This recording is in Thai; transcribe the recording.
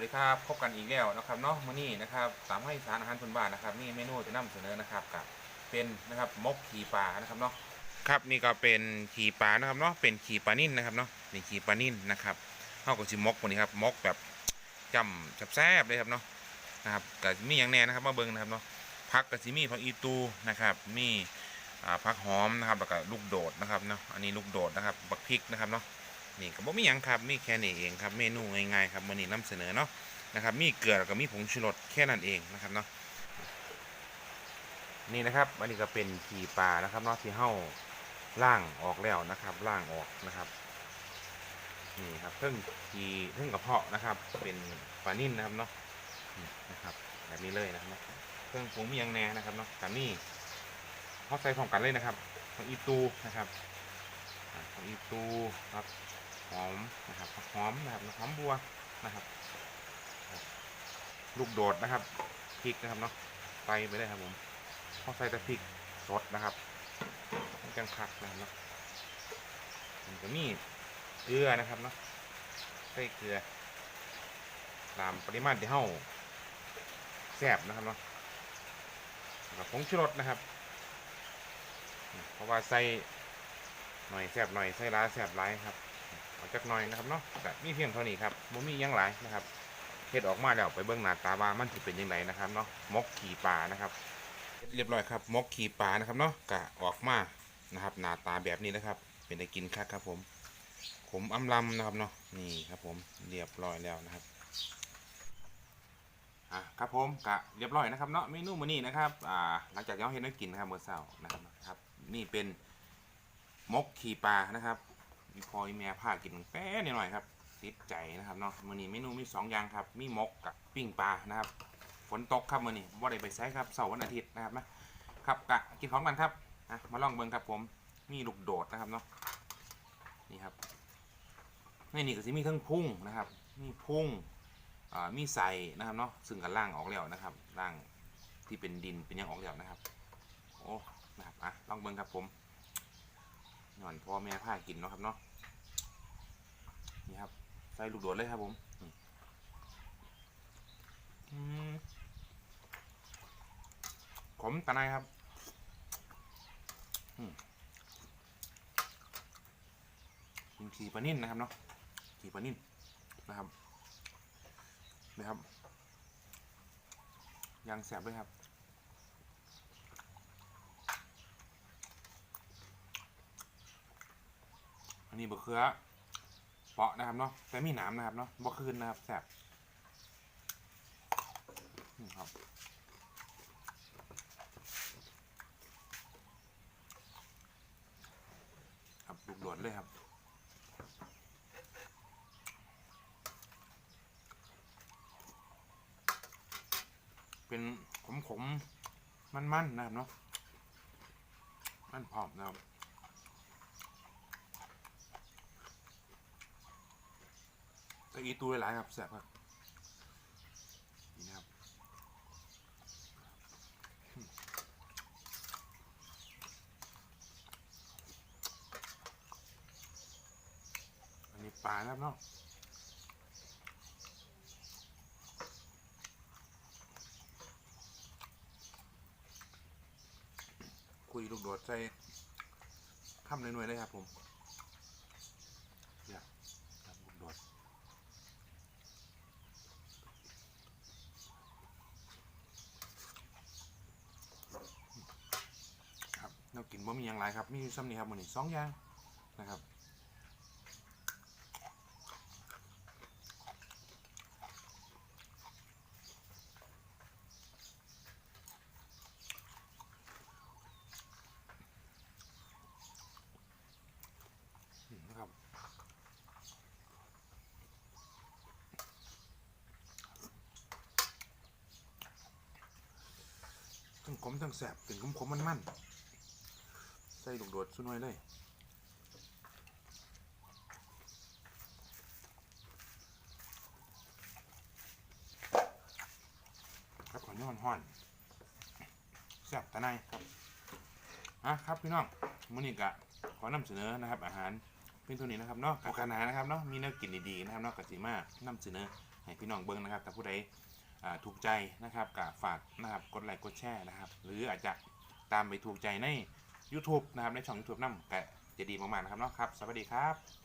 สวัสดีครับพบกันอีกแล้วนะครับเนาะมื้อนี้นะครับสามให้สารอาหารพื้นบ้านนะครับนี่เมนูจะนำเสนอนะครับกับเป็นนะครับมกขี่ปลานะครับเนาะครับนี่ก็เป็นขี่ปลานะครับเนาะเป็นขี่ปลานิ่นนะครับเนาะนี่ขี่ปลานิ่นนะครับเฮาก็สิมกวันนี้ครับมกแบบจำแซ่บเลยครับเนาะนะครับก็มีอย่างแน่นะครับมาเบิ่งนะครับเนาะผักก็สิมีผักอีตูนะครับมีอ่าผักหอมนะครับแล้วก็ลูกโดดนะครับเนาะอันนี้ลูกโดดนะครับบักพริกนะครับเนาะ นี่ก็บ่มีหยังครับมีแค่นี้เองครับเมนูง่ายๆครับมื้อนี้นำเสนอเนาะนะครับมีเกลือแล้วก็มีผงชูรสแค่นั้นเองนะครับเนาะนี่นะครับอันนี้ก็เป็นขีปลานะครับเนาะที่เฮาล่างออกแล้วนะครับล่างออกนะครับนี่ครับเพิ่งขีเพิ่งกระเพาะนะครับ เป็นปลานิ่นนะครับเนาะนะครับแบบนี้เลยนะครับเนาะเครื่องปรุงมียังแหน่นะครับเนาะแต่นี่เฮาใส่พร้อมกันเลยนะครับของอีตูนะครับ ของอีตูครับหอมนะครับหอมนะครับหอมบัวนะครับ ลูกโดดนะครับพริกนะครับเนาะใส่ไปเลยครับผมพอใส่แต่พริกสดนะครับกังคักนะครับเนาะมันก็มีเกลือนะครับเนาะใส่เกลือ ตามปริมาณที่เฮาแซ่บนะครับเนาะแล้วก็ผงชูรสนะครับ เพราะว่าใส่ หน่อยแสบหน่อยใส่ร้ายแสบร้ายครับเอาจักหน่อยนะครับเนาะแต่มีเพียงเท่านี้ครับบ่มียังหลายนะครับเฮ็ดออกมาแล้วไปเบิ่งหน้าตาว่ามันสิเป็นยังไงนะครับเนาะมกขี่ปลานะครับเรียบร้อยครับมกขี่ปลานะครับเนาะกะออกมานะครับหน้าตาแบบนี้นะครับ เป็นได้กินคักครับผมขมอำลำนะครับเนาะนี่ครับผมเรียบร้อยแล้วนะครับอะครับผมกะเรียบร้อยนะครับเนาะเมนูมื้อนี้นะครับอ่าหลังจากที่เราเฮ็ดให้กินนะครับมื้อเช้านะครับครับ นี่เป็น มกขี่ปลานะครับมีพอมีแม่ผ้ากินแป๊ะหน่อยครับติดใจนะครับเนาะมื้อนี้เมนูมีสองอย่างครับ มีมกกับปิ้งปลานะครับ ฝนตกครับมื้อนี้ว่าได้ไปใช้ครับเสาร์วันอาทิตย์นะครับนะครับกะกินของกันครับนะมาลองเบิ่งครับผมมีลูกโดดนะครับเนาะนี่ครับในนี่ก็สิมีทั้งพุ่งนะครับ มีพุ่งมีใส่นะครับเนาะซึ่งกันล่างออกแล้วนะครับล่างที่เป็นดินเป็นยังออกแล้วนะครับ โอ้นะครับอะลองเบิ่งครับผม หย่อนพ่อแม่ผ้ากินเนาะครับเนาะนี่ครับใส่ลูกโดดเลยครับผมผมขมตะไนครับกินขี่ปลานิ่นนะครับเนาะขี่ปลานิ่นนะครับนี่ครับยางแสบเลยครับ อันนี้บะเขือเปาะนะครับเนาะแต่มีหนามนะครับเนาะบะคืนนะครับแสบนี่ครับครับลูกโดดเลยครับเป็นขมๆ มันๆ นะครับเนาะ มันผอมนะครับ ตะอีตัวหลายครับแสบครับนี่นะครับอันนี้ปลาครับเนาะคุยลูกโดดใส่ข้ามหน่วยๆเลยครับผมเนี่ยครับลูกโดด ครับเรากิน บ่มีอย่างไรครับ มีซ้ำนี่ครับมันนี่สองอย่างนะครับทั้งขมทั้งแสบเป็นขมขมมันมัน ส่ลูกโดดสุน้อยเลยครับขอนี่ห่อนๆแซ่บตะไนครับอะครับพี่น้องมื้อนี้กะขอนำเสนอนะครับ อาหารเพียงเท่านี้นะครับเนาะโอกาสหน้านะครับเนาะมีแนวกินดีๆนะครับเนาะกะสีมานำเสนอให้พี่น้องเบิ่งนะครับแต่ผู้ใดถูกใจนะครับกะฝากนะครับกดไลค์กดแชร์นะครับ หรืออาจจะตามไปถูกใจใน YouTube นะครับในช่อง YouTube นั่นก็จะดีมากๆนะครับเนาะครับ สวัสดีครับ